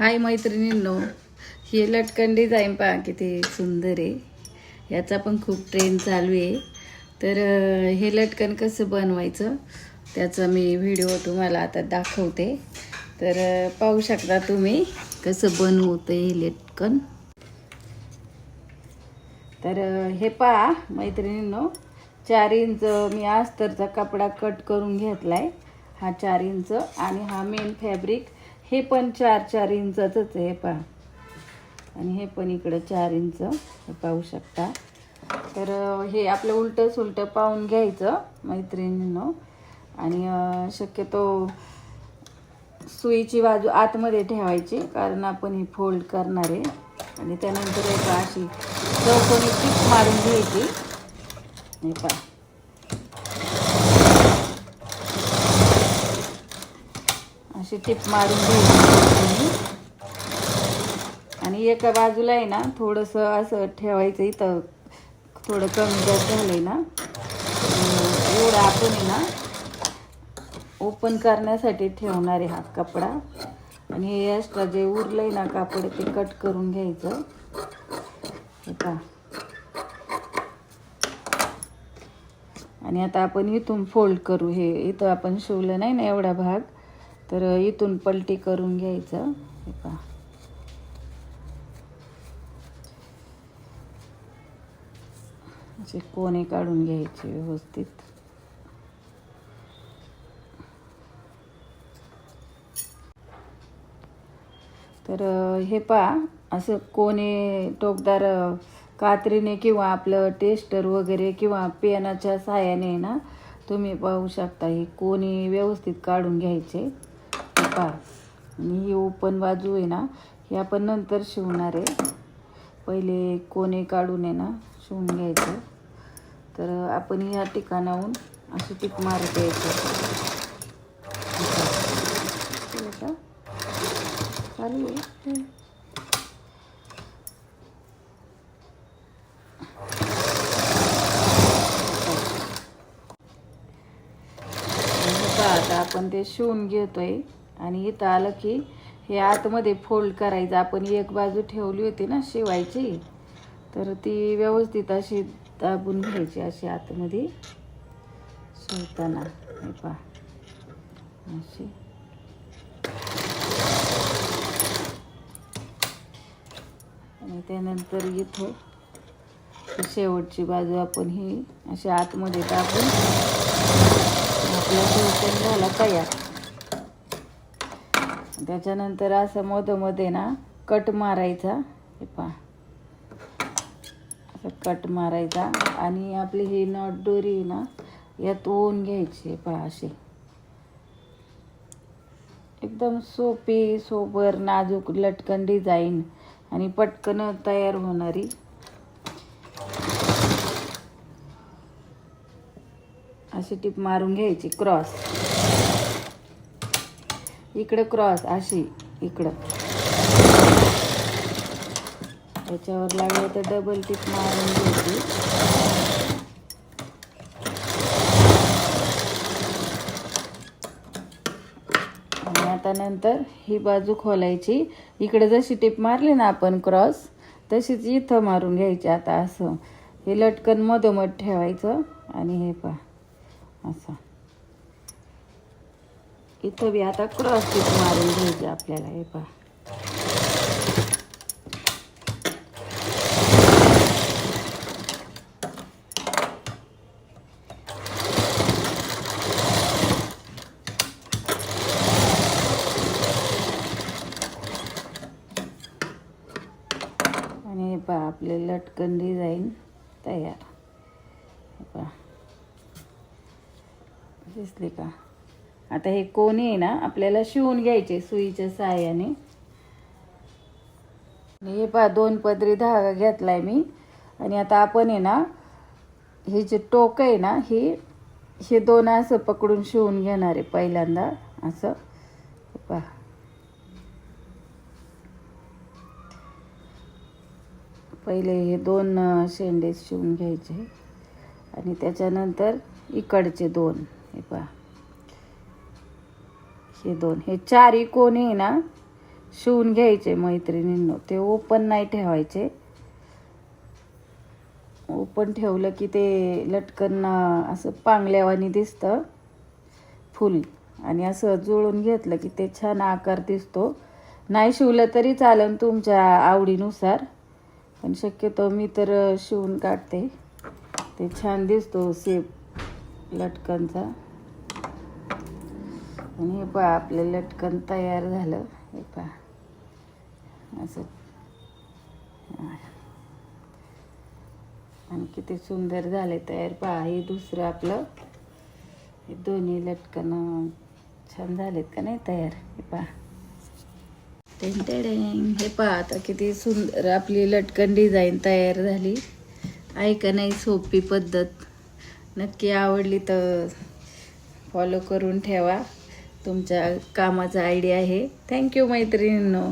हाय मैत्रिणींनो हे लटकन डिझाईन पहा किती सुंदर आहे. याचा पण खूप ट्रेंड चालू आहे. तर हे लटकन कसं बनवायचं त्याचा मी व्हिडिओ तुम्हाला आता दाखवते. तर पाहू शकता तुम्ही कसं बनवतं हे लटकन. तर हे पहा मैत्रिणींनो चार इंच मी अस्तरचा कपडा कट करून घेतला आहे हा चार इंच आणि हा मेन फॅब्रिक हे पण चार चार इंचाच आहे हे पहा. आणि हे पण इकडं चार इंच हे पाहू शकता. तर हे आपलं उलटं सुलटं पाहून घ्यायचं मैत्रिणींनो. आणि शक्यतो सुईची बाजू आतमध्ये ठेवायची कारण आपण ही फोल्ड करणार आहे. आणि त्यानंतर एक अशी चौकोनी टीप मारून घ्यायची. हे पहा. अशी टिप मारून घ्यायची आणि एका बाजूला आहे ना थोडंसं असं ठेवायचं इथं. थोडं कमी जास्त झालंय ना. एवढं आपण आहे ना ओपन करण्यासाठी ठेवणार आहे हा कपडा. आणि हे एक्स्ट्रा जे उरलंय ना कापड ते कट करून घ्यायचं. का आणि आता आपण इथून फोल्ड करू. हे इथं आपण शिवलं नाही ना एवढा भाग. तर इथून पलटी करून घ्यायचं. हे पहा. असे कोणे काढून घ्यायचे व्यवस्थित. तर हे पहा असं कोणे टोकदार कात्रीने किंवा आपलं टेस्टर वगैरे किंवा पेनाच्या साहाय्याने ना तुम्ही पाहू शकता हे कोणी व्यवस्थित काढून घ्यायचे. हे पहा आणि ही ओपन बाजू आहे ना ही आपण नंतर शिवणार आहे. पहिले कोणे काढून आहे ना शिवून घ्यायचं. तर आपण ह्या ठिकाणाहून अशी टिप मारत यायचं. का? चालू आहे आता आपण ते शिवून घेतोय. आणि इथं आलं की हे आतमध्ये फोल्ड करायचं. आपण एक बाजू ठेवली होती ना शिवायची. तर ती व्यवस्थित अशी दाबून घ्यायची अशी आतमध्ये शिवताना हे पहा. अशी. आणि त्यानंतर इथं शेवटची बाजू आपण ही अशी आतमध्ये टाकून आपला झाला तयार. त्याच्यानंतर असं मधोमध्ये ना कट मारायचा. हे पहा. असं कट मारायचा. आणि आपली ही नॉट दोरी आहे ना यात ओवून घ्यायची हे पहा अशी. एकदम सोपी सोबर नाजूक लटकन डिझाईन आणि पटकन तयार होणारी. अशी टीप मारून घ्यायची. क्रॉस. इकडं क्रॉस अशी इकडं. त्याच्यावर लागलं तर डबल टिप मारून घ्यायची आणि आता नंतर ही बाजू खोलायची. इकडे जशी टिप मारली ना आपण क्रॉस तशीच इथं मारून घ्यायची आता असं. हे लटकन मधोमध ठेवायचं आणि हे पहा असं. इथं बी आता क्रॉस टीप मारून घ्यायची आपल्याला हे पहा. आणि हे पहा आपले लटकन डिझाईन तयार. हे पहा. दिसली का? आता हे कोणी आहे ना आपल्याला शिवून घ्यायचे सुईच्या साहाय्याने हे पहा दोन पदरी धागा घेतला आहे मी. आणि आता आपण आहे ना हे जे टोक आहे ना हे हे दोन असं पकडून शिवून घेणार आहे पहिल्यांदा असं. हे पहा. पहिले हे दोन शेंडे शिवून घ्यायचे. आणि त्याच्यानंतर इकडचे दोन हे पहा. हे दोन. हे चारही कोणी आहे ना शिवून घ्यायचे मैत्रिणींनो. ते ओपन नाही ठेवायचे. ओपन ठेवलं की ते लटकन असं पांगल्यावानी दिसतं. फुल. आणि असं जुळून घेतलं की ते छान आकार दिसतो. नाही शिवलं तरी चालेल तुमच्या आवडीनुसार. पण शक्यतो मी तर शिवून काढते. ते छान दिसतो सेप लटकनचा. आणि हे पहा आपलं लटकन तयार झालं. हे पहा. असं. आणि किती सुंदर झाले तयार. पहा हे दुसरं आपलं. हे दोन्ही लटकन छान झालेत का नाही तयार? हे पहा. टेंटेडेंग हे पहा आता किती सुंदर आपली लटकन डिझाईन तयार झाली. आहे का नाही सोपी पद्धत. नक्की आवडली तर फॉलो करून ठेवा. तुमच्या कामाचा आयडिया आहे. थँक्यू मैत्रिणींनो.